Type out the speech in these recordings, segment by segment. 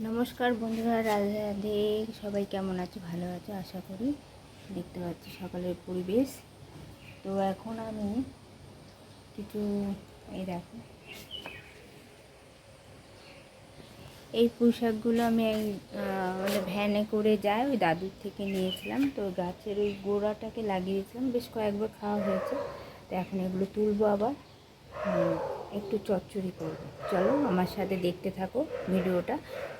নমস্কার বন্ধুরা, রাধে রাধে। সবাই কেমন আছে? ভালো আছে, আশা করি। দেখতে পাচ্ছি সকালের পরিবেশ। তো এখন আমি কিছু, এই দেখো। এই পোশাকগুলো আমি মানে ভ্যানে করে যাই ওই দাদুর থেকে নিয়েছিলাম। তো গাছের ওই গোড়াটাকে লাগিয়েছিলাম। বেশ কয়েকবার খাওয়া হয়েছে। তো এখন এগুলো তুলবো আবার। একটু চচ্চড়ি করব। চলো আমার সাথে দেখতে থাকো ভিডিওটা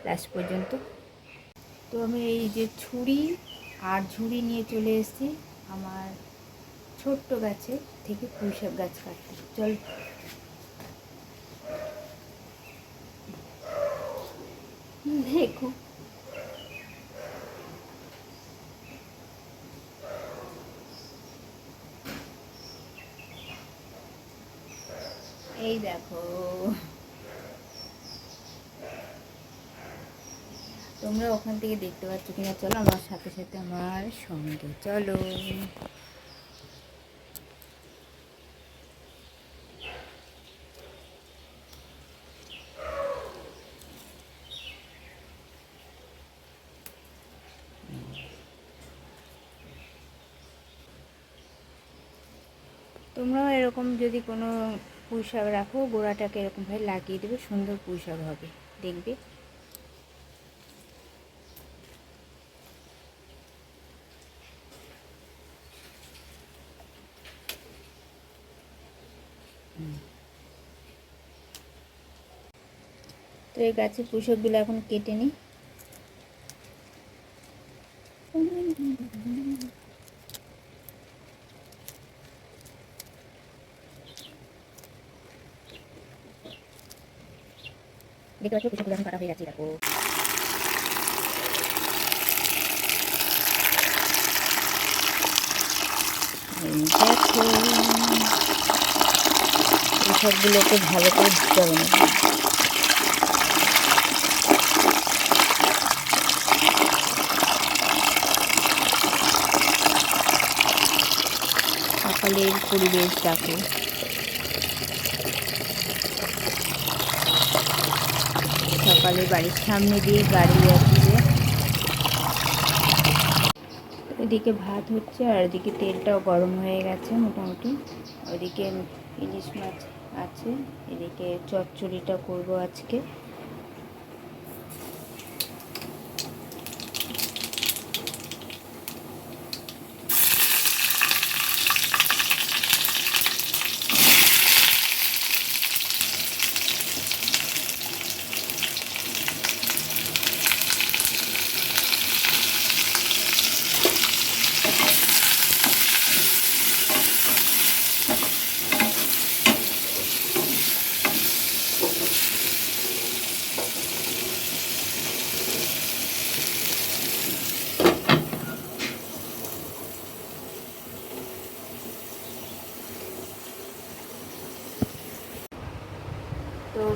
লাস্ট পর্যন্ত। তো আমি এই যে ছুরি আর ঝুড়ি নিয়ে চলে এসেছি আমার ছোট্ট গাছে থেকে পুঁইশাক গাছ কাটতে। চল। দেখো এই দেখো। তোমরা ওখান থেকে দেখতে পাচ্ছ কিনা, চলো আমার সাথে সাথে আমার সঙ্গে, চলো। তোমরাও এরকম যদি কোনো পুঁই শাক রাখো, গোড়াটাকে এরকমভাবে লাগিয়ে দেবে, সুন্দর পুঁই শাক হবে। দেখবে? তো এই গাছের পুঁইশাকগুলো এখন কেটে নিই। দেখতে পাচ্ছ এখন কাটা হয়ে যাচ্ছে দেখো। ভালো করে ধুতে হবে না। সকালের পরিবেশ দেখো। সকালে বাড়ির সামনে দিয়ে গাড়ি আসছে। এদিকে ভাত হচ্ছে আর এদিকে তেলটাও গরম হয়ে গেছে মোটামুটি। ওদিকে ইলিশ মাছ আছে, এদিকে চচ্চড়িটা করব আজকে।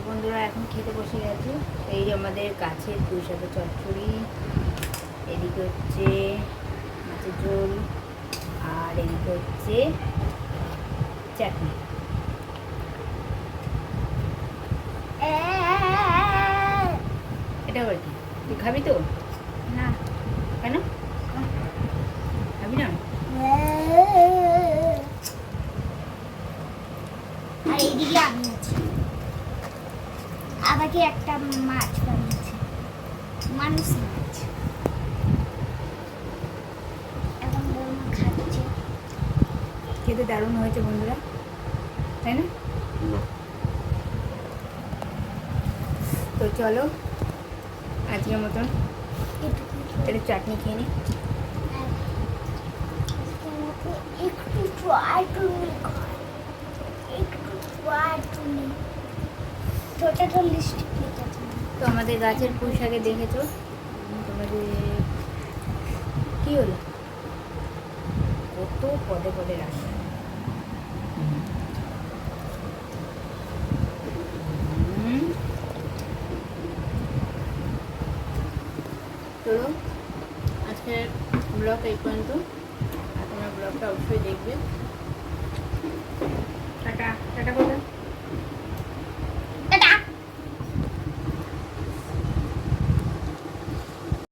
বন্ধুরা এখন খেতে বসে গেছে। এই যে আমাদের কাছে পুঁইশাকের চচ্চড়ি এদিকে হচ্ছে মাছের ঝোল আর এদিকে হচ্ছে চাটনি। এটা কি? তুই খাবি তো? না। কেন? খাবি না আর এইদিকে আমি আছি আমাকে একটা মাছ বানিয়েছে। মানুষ মাছ। এখন খাচ্ছে। খেতে দারুণ হয়েছে বন্ধুরা তাই না? তো চলো আজকের মতন একটু চাটনি খেয়ে নিই একটু ট্রাই একটু ট্রাই তো আমাদের গাছের পুঁইশাকে দেখেছ? তোমাদের কি হলো? কত পদে পদে রাখা। চলো, আজকের ব্লগ এই পর্যন্ত। তোমরা ব্লগটা অবশ্যই দেখবে।